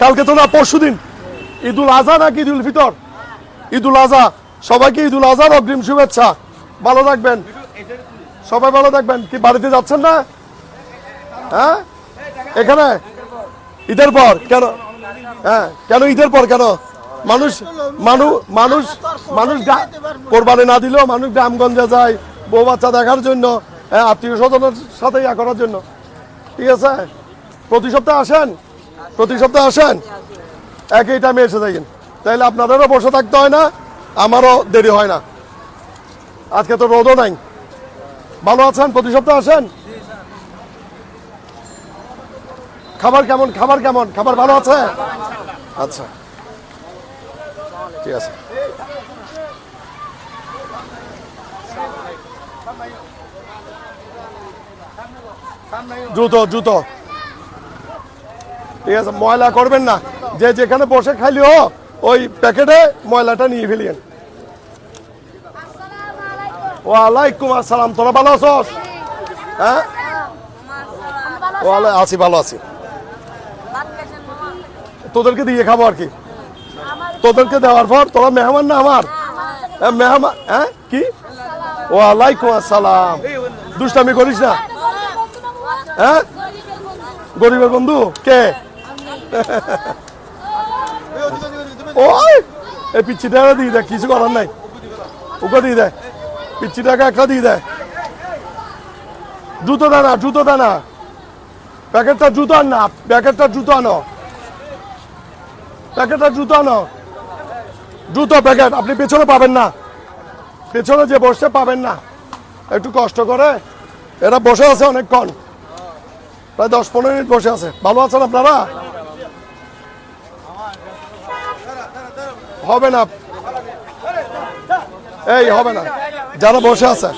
কালকে তো না পরশু দিন ঈদুল আজহা নাকি ঈদুল ফিতর? ঈদুল আজহা। সবাইকে ঈদুল আজহার অগ্রিম শুভেচ্ছা। ভালো থাকবেন। সবাই ভালো থাকবেন। কি বাড়িতে যাচ্ছেন না? হ্যাঁ? এখানে? ঈদের পর। কেন? হ্যাঁ কেন ঈদের পর কেন? মানুষ মানুষ মানুষ মানুষ কোরবানি না দিলেও মানুষ গ্রামগঞ্জে যায় বউ বাচ্চা দেখার জন্য হ্যাঁ, আত্মীয় স্বজনের সাথে ইয়া করার জন্য। ঠিক আছে? প্রতি সপ্তাহে আসেন? প্রতি সপ্তাহে আসেন? একই টাইমে এসে থাকেন তাইলে আপনাদেরও বসে থাকতে হয় না, আমারও দেরি হয় না। আজকে তো রোদও নাই। ভালো আছেন? প্রতি সপ্তাহে আসেন? খাবার কেমন? খাবার কেমন? খাবার ভালো আছে? আচ্ছা। ঠিক আছে। জুতো জুতো ঠিক আছে ময়লা করবেন না। যে যেখানে বসে খাইলেও ওই প্যাকেটে ময়লাটা নিয়ে ফেলিয়েন। ওয়ালাইকুম আসসালাম তোরা ভালো আছস? হ্যাঁ? ওয়ালাই আছি ভালো আছি। তোদেরকে দিয়ে খাব আর কি। তোদেরকে দেওয়ার পর তোরা মেহমান না আমার? হ্যাঁ, মেহমান হ্যাঁ কি? ওয়ালাইকুম আসসালাম। দুষ্টামি করিস না? হ্যাঁ? গরিবের বন্ধু? কে? ওই, এই পিচ্ছি দিয়ে দেয় কিছু করার নাই। ওকে দিয়ে দেয় পিচ্ছি একটা দিয়ে দেয় জুতো দানা জুতো দানা প্যাকেটটা জুতো আন না, প্যাকেটটা জুতো আনো। প্যাকেটটা জুতো আনো। জুতো, প্যাকেট, আপনি পেছনে পাবেন না। পেছনে যে বসে পাবেন না। একটু কষ্ট করে। এরা বসে আছে অনেকক্ষণ। প্রায় দশ পনেরো মিনিট বসে আছে। ভালো আছেন আপনারা? হবে না। এই হবে না। যারা বসে আছে।